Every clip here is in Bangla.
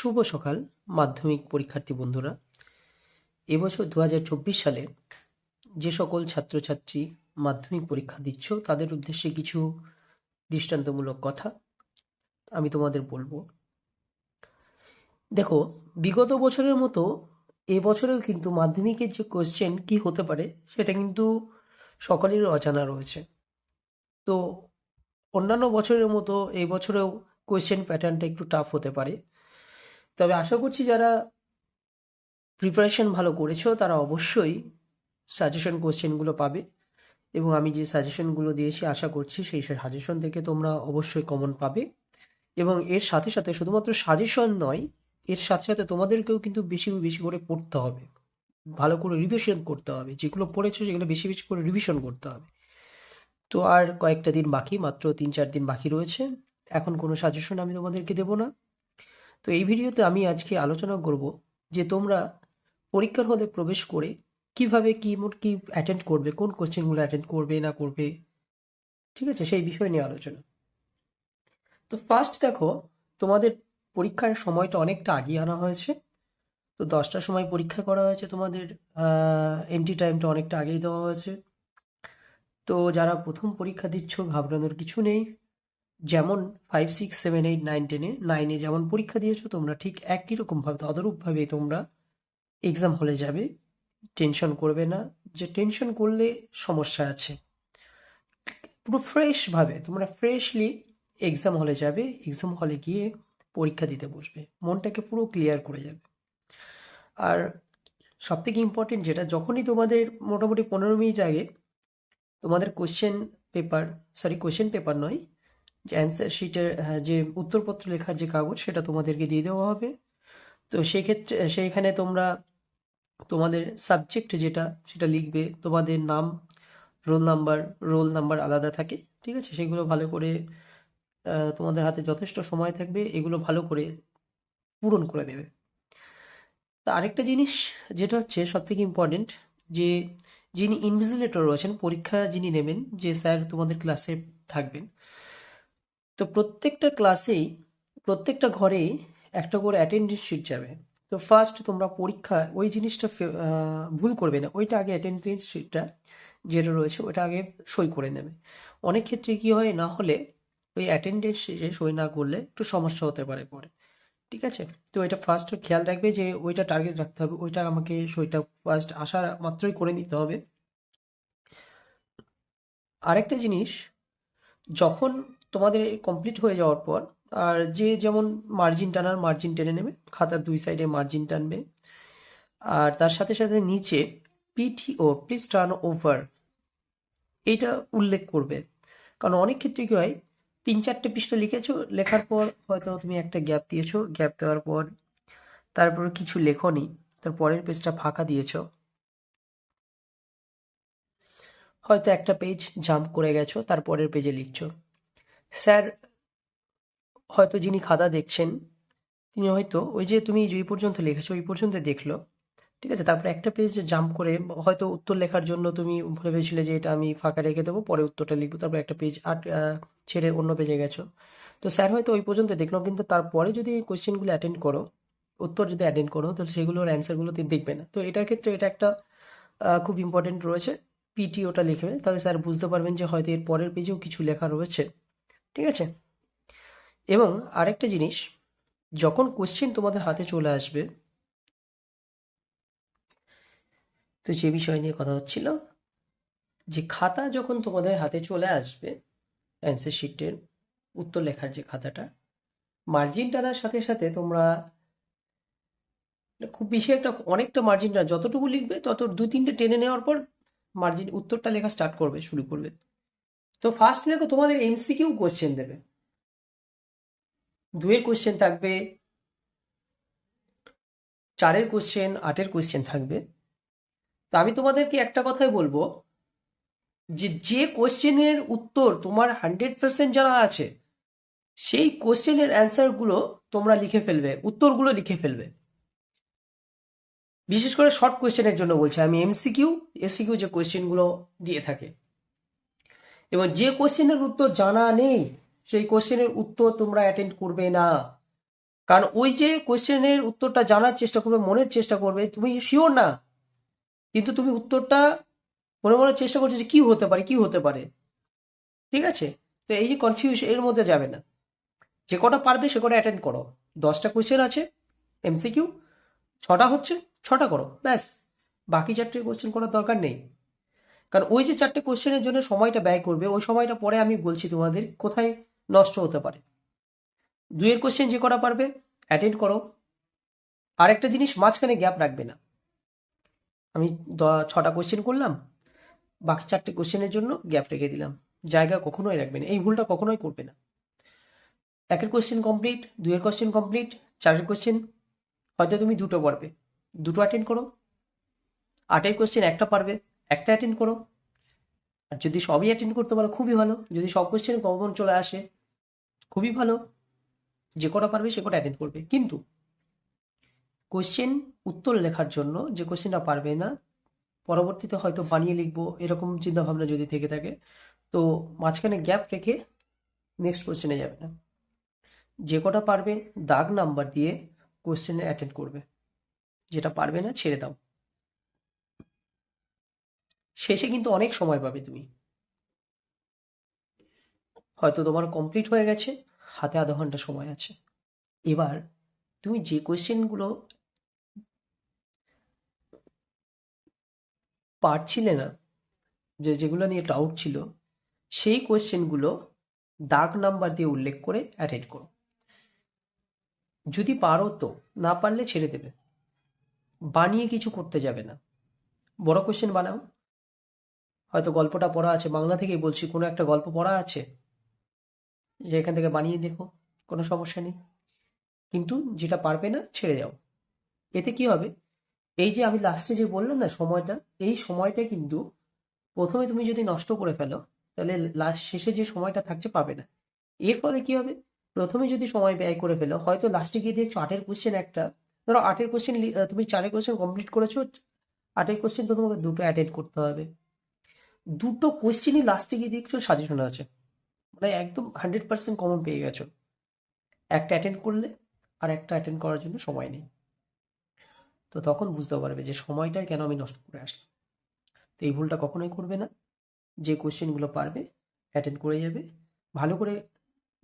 শুভ সকাল, মাধ্যমিক পরীক্ষার্থী বন্ধুরা। এবছর দু হাজার চব্বিশ সালে যে সকল ছাত্রছাত্রী মাধ্যমিক পরীক্ষা দিচ্ছ, তাদের উদ্দেশ্যে কিছু দৃষ্টান্তমূলক কথা আমি তোমাদের বলব। দেখো, বিগত বছরের মতো এবছরেও কিন্তু মাধ্যমিকের যে কোয়েশ্চেন কি হতে পারে, সেটা কিন্তু সকলের অজানা রয়েছে। তো অন্যান্য বছরের মতো এই বছরেও কোয়েশ্চেন প্যাটার্নটা একটু টাফ হতে পারে। তবে আশা করছি যারা প্রিপারেশন ভালো করেছ, তারা অবশ্যই সাজেশন কোশ্চেনগুলো পাবে এবং আমি যে সাজেশনগুলো দিয়েছি, আশা করছি সেই সাজেশন থেকে তোমরা অবশ্যই কমন পাবে এবং এর সাথে সাথে শুধুমাত্র সাজেশন নয়, এর সাথে সাথে তোমাদেরকেও কিন্তু বেশি বেশি করে পড়তে হবে। ভালো করে রিভিশন করতে হবে। যেগুলো পড়েছো, সেগুলো বেশি বেশি করে রিভিশন করতে হবে। তো আর কয়েকটা দিন বাকি, মাত্র তিন চার দিন বাকি রয়েছে। এখন কোনো সাজেশন আমি তোমাদেরকে দেবো না। তো এই ভিডিওতে আমি আজকে আলোচনা করব যে তোমরা পরীক্ষার হলে প্রবেশ করে কীভাবে কি মোট কি অ্যাটেন্ড করবে, কোন কোশ্চেনগুলো অ্যাটেন্ড করবে, না করবে, ঠিক আছে? সেই বিষয় নিয়ে আলোচনা। তো ফার্স্ট দেখো, তোমাদের পরীক্ষার সময়টা অনেকটা আগিয়ে আনা হয়েছে। তো দশটার সময় পরীক্ষা করা হয়েছে তোমাদের এন্ট্রি টাইমটা অনেকটা আগেই দেওয়া হয়েছে। তো যারা প্রথম পরীক্ষা দিচ্ছ, ঘাবড়ানোর কিছু নেই। যেমন five six seven eight nine টেনে নাইনে যেমন পরীক্ষা দিয়েছ, তোমরা ঠিক একই রকমভাবে তদরূপভাবে তোমরা এক্সাম হলে যাবে। টেনশন করবে না। যে টেনশন করলে সমস্যা আছে। পুরো ফ্রেশভাবে তোমরা ফ্রেশলি এক্সাম হলে যাবে। এক্সাম হলে গিয়ে পরীক্ষা দিতে বসবে। মনটাকে পুরো ক্লিয়ার করে যাবে। আর সবথেকে ইম্পর্টেন্ট যেটা, যখনই তোমাদের মোটামুটি পনেরো মিনিট আগে তোমাদের question paper sorry question paper নয় অ্যান্সার শিটের যে উত্তরপত্র লেখার যে কাগজ, সেটা তোমাদেরকে দিয়ে দেওয়া হবে। তো সেক্ষেত্রে, সেইখানে তোমরা তোমাদের সাবজেক্ট যেটা, সেটা লিখবে। তোমাদের নাম রোল নাম্বার রোল নাম্বার আলাদা থাকে, ঠিক আছে? সেগুলো ভালো করে তোমাদের হাতে যথেষ্ট সময় থাকবে, এগুলো ভালো করে পূরণ করে দেবে। তা আরেকটা জিনিস যেটা হচ্ছে সব থেকে ইম্পর্টেন্ট যে যিনি ইনভিজিলেটর রয়েছেন, পরীক্ষা যিনি নেবেন, যে স্যার তোমাদের ক্লাসে থাকবেন তো প্রত্যেকটা ক্লাসেই প্রত্যেকটা ঘরেই একটা করে অ্যাটেন্ডেন্স শিট যাবে। তো ফার্স্ট তোমরা পরীক্ষা, ওই জিনিসটা ভুল করবে না। ওইটা আগে অ্যাটেন্ডেন্স শিটটা যেটা রয়েছে, ওটা আগে সই করে নেবে। অনেক ক্ষেত্রে কি হয়, না হলে ওই অ্যাটেন্ডেন্স শিটে সই না করলে একটু সমস্যা হতে পারে পরে। ঠিক আছে? তো এটা ফার্স্ট খেয়াল রাখবে যে ওইটা টার্গেট রাখতে হবে, ওইটা আমাকে সইটা ফার্স্ট আসা মাত্রই করে নিতে হবে। আরেকটা জিনিস, যখন তোমাদের কমপ্লিট হয়ে যাওয়ার পর, আর যে যেমন মার্জিন টানার মার্জিন টেনে নেবে, খাতার দুই সাইডে মার্জিন টানবে। আর তার সাথে সাথে নিচে পিটিও প্লিজ টার্ন ওভার এইটা উল্লেখ করবে। কারণ অনেক ক্ষেত্রে কি হয়, তিন চারটে পৃষ্ঠা লিখেছো, লেখার পর হয়তো তুমি একটা গ্যাপ দিয়েছ গ্যাপ দেওয়ার পর তারপর কিছু লেখনি তার পরের পেজটা ফাঁকা দিয়েছ। হয়তো একটা পেজ জাম্প করে গেছো তারপরের পেজে লিখছো। স্যার, হয়তো যিনি খাতা দেখছেন, তিনি হয়তো ওই যে তুমি যেই পর্যন্ত লিখেছো ওই পর্যন্ত দেখল। ঠিক আছে, তারপরে একটা পেজ জাম্প করে হয়তো উত্তর লেখার জন্য তুমি ভুলে ভেবেছিলে যে এটা আমি ফাঁকা রেখে দেবো, পরে উত্তরটা লিখব, তারপর একটা পেজ আট ছেড়ে অন্য পেজে গেছো। তো স্যার হয়তো ওই পর্যন্ত দেখল, কিন্তু তারপরে যদি এই কোয়েশ্চেনগুলো অ্যাটেন্ড করো, উত্তর যদি অ্যাটেন্ড করো, তাহলে সেগুলোর অ্যান্সারগুলো তিনি দেখবে না। তো এটার ক্ষেত্রে এটা একটা খুব ইম্পর্টেন্ট রয়েছে। পিটিওটা লিখবে, তাহলে স্যার বুঝতে পারবেন যে হয়তো এর পরের পেজেও কিছু লেখা রয়েছে। ঠিক আছে? এবং আরেকটা জিনিস, যখন কোশ্চেন তোমাদের হাতে চলে আসবে, তো যে বিষয় নিয়ে কথা হচ্ছিল, যে খাতা যখন তোমাদের হাতে চলে আসবে অ্যান্সার শিটের উত্তর লেখার যে খাতাটা মার্জিন টানার সাথে সাথে তোমরা খুব বেশি একটা, অনেকটা মার্জিন যতটুকু লিখবে তত দু তিনটে টেনে নেওয়ার পর মার্জিন উত্তরটা লেখা স্টার্ট করবে, শুরু করবে। তো ফার্স্ট লেখো তোমাদের এমসিকিউ কোশ্চেন দেবে। দুয়ের কোশ্চেন থাকবে, চারের কোশ্চেন আটের কোশ্চেন থাকবে। তো আমি তোমাদেরকে একটা কথাই বলব যে যে কোশ্চেনের উত্তর তোমার হান্ড্রেড পার্সেন্ট জানা আছে, সেই কোশ্চেনের অ্যান্সারগুলো তোমরা লিখে ফেলবে, উত্তরগুলো লিখে ফেলবে। বিশেষ করে শর্ট কোয়েশ্চেনের জন্য বলছি, আমি এমসিকিউ এসিকিউ যে কোয়েশ্চেনগুলো দিয়ে থাকে। এবং যে কোশ্চেনের উত্তর জানা নেই, সেই কোশ্চেনের উত্তর তোমরা অ্যাটেন্ড করবে না। কারণ ওই যে কোয়েশ্চেনের উত্তরটা জানার চেষ্টা করবে, মনের চেষ্টা করবে, তুমি শিওর না। কিন্তু তুমি উত্তরটা মনে মনে চেষ্টা করছ যে কি হতে পারে, কি হতে পারে। ঠিক আছে? তো এই যে কনফিউজ এর মধ্যে যাবে না। যে কটা পারবে, সে কটা অ্যাটেন্ড করো। দশটা কোয়েশ্চেন আছে এমসিকিউ ছটা হচ্ছে, ছটা করো, ব্যাস। বাকি চারটে কোয়েশ্চেন করার দরকার নেই। কারণ ওই যে চারটে কোয়েশ্চেনের জন্য সময়টা ব্যয় করবে, ওই সময়টা পরে আমি বলছি তোমাদের কোথায় নষ্ট হতে পারে। দুইয়ের কোয়েশ্চেন যে করা পারবে অ্যাটেন্ড করো। আরেকটা জিনিস, মাঝখানে গ্যাপ রাখবে না। আমি ছটা কোয়েশ্চেন করলাম, বাকি চারটে কোয়েশ্চেনের জন্য গ্যাপ রেখে দিলাম। জায়গা কখনোই রাখবে না, এই ভুলটা কখনোই করবে না। একের কোয়েশ্চেন কমপ্লিট দুইয়ের কোয়েশ্চেন কমপ্লিট চারের কোয়েশ্চেন হয়তো তুমি দুটো পারবে। দুটো অ্যাটেন্ড করো। আটের কোয়েশ্চেন একটা পারবে। একটা অ্যাটেন্ড করো। আর যদি সবই অ্যাটেন্ড করতে পারো, খুবই ভালো। যদি সব কোশ্চেন কমন চলে আসে, খুবই ভালো। যে কটা পারবে, সে কটা অ্যাটেন্ড করবে। কিন্তু কোশ্চেন উত্তর লেখার জন্য যে কোশ্চেনটা পারবে না, পরবর্তীতে হয়তো বানিয়ে লিখব, এরকম চিন্তা ভাবনা যদি থেকে থাকে, তো মাঝখানে গ্যাপ রেখে নেক্সট কোশ্চেনে যাবে না। যে কটা পারবে, দাগ নাম্বার দিয়ে কোয়েশ্চেনে অ্যাটেন্ড করবে। যেটা পারবে না, ছেড়ে দাও। শেষে কিন্তু অনেক সময় পাবে তুমি। হয়তো তোমার কমপ্লিট হয়ে গেছে, হাতে আধা ঘণ্টা সময় আছে। এবার তুমি যে কোয়েশ্চেনগুলো পারছিলে না, যে যেগুলো নিয়ে ডাউট ছিল, সেই কোয়েশ্চেনগুলো দাগ নাম্বার দিয়ে উল্লেখ করে অ্যাটেন্ড করো। যদি পারো তো, না পারলে ছেড়ে দেবে। বানিয়ে কিছু করতে যাবে না। বড় কোয়েশ্চেন বানাও। হয়তো গল্পটা পড়া আছে, বাংলা থেকেই বলছি, কোনো একটা গল্প পড়া আছে? যে এখান থেকে বানিয়ে দেখো, কোনো সমস্যা নেই। কিন্তু যেটা পারবে না, ছেড়ে যাও এতে কি হবে? এই যে আমি লাস্টে যে বললাম না সময়টা, এই সময়টা কিন্তু প্রথমে তুমি যদি নষ্ট করে ফেলো, তাহলে লাস্ট শেষে যে সময়টা থাকছে পাবে না। এর ফলে কি হবে? প্রথমে যদি সময় ব্যয় করে ফেলো, হয়তো লাস্টে গিয়ে দেখছ আটের কোশ্চেন একটা। ধরো আটের কোশ্চেন তুমি চারের কোশ্চেন কমপ্লিট করেছ, আটের কোশ্চেন তো তোমাকে দুটো অ্যাটেন্ড করতে হবে। দুটো কোশ্চেনই লাস্টে গিয়ে দেখছ সাজেশন আছে। মানে একদম হান্ড্রেড পার্সেন্ট কমন পেয়ে গেছো। একটা অ্যাটেন্ড করলে আর একটা অ্যাটেন্ড করার জন্য সময় নেই। তো তখন বুঝতে পারবে যে সময়টা কেন আমি নষ্ট করে আসলাম। তো এই ভুলটা কখনোই করবে না। যে কোশ্চেনগুলো পারবে অ্যাটেন্ড করে যাবে। ভালো করে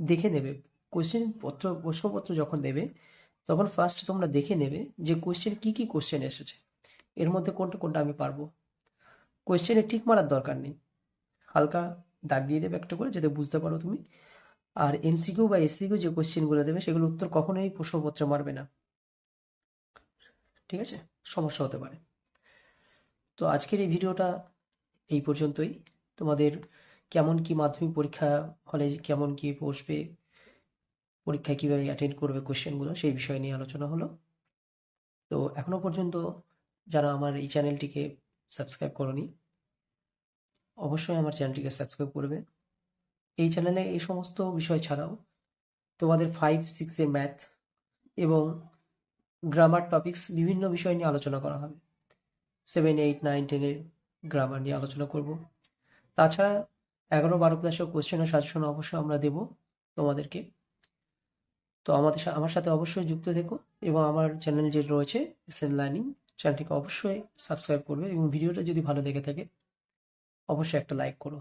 দেখে নেবে। কোশ্চেন পত্র, প্রশ্নপত্র যখন দেবে, তখন ফার্স্ট তোমরা দেখে নেবে যে কোশ্চেন কি কি কোশ্চেন এসেছে। এর মধ্যে কোনটা কোনটা আমি পারব। কোশ্চেনে ঠিক মারার দরকার নেই। হালকা দাগ দিয়ে দেবে একটা করে যাতে বুঝতে পারো তুমি। আর এমসিকিউ বা এসসিকিউ যে কোয়েশ্চেনগুলো দেবে, সেগুলো উত্তর কখনোই প্রশ্নপত্রে মারবে না। ঠিক আছে? সমস্যা হতে পারে। তো আজকের এই ভিডিওটা এই পর্যন্তই। তোমাদের কেমন কি মাধ্যমিক পরীক্ষা হলে কেমন কি বসবে, পরীক্ষায় কীভাবে অ্যাটেন্ড করবে কোশ্চেনগুলো সেই বিষয় নিয়ে আলোচনা হলো। তো এখনও পর্যন্ত যারা আমার এই চ্যানেলটিকে সাবস্ক্রাইব করনি, অবশ্যই আমার চ্যানেলটিকে সাবস্ক্রাইব করবে। এই চ্যানেলে এই সমস্ত বিষয় ছাড়াও তোমাদের ফাইভ সিক্সের ম্যাথ এবং গ্রামার টপিক্স বিভিন্ন বিষয় নিয়ে আলোচনা করা হবে। সেভেন এইট নাইন টেনের গ্রামার নিয়ে আলোচনা করব। তাছাড়া এগারো, বারো ক্লাসের কোশ্চেন ও সাজেশন অবশ্যই আমরা দেব তোমাদেরকে। তো আমাদের আমার সাথে অবশ্যই যুক্ত থেকো এবং আমার চ্যানেল যে রয়েছে এস এন লার্নিং চ্যানেলটিকে অবশ্যই সাবস্ক্রাইব করবে এবং ভিডিওটা যদি ভালো দেখে থাকে অবশ্যই একটা লাইক করো।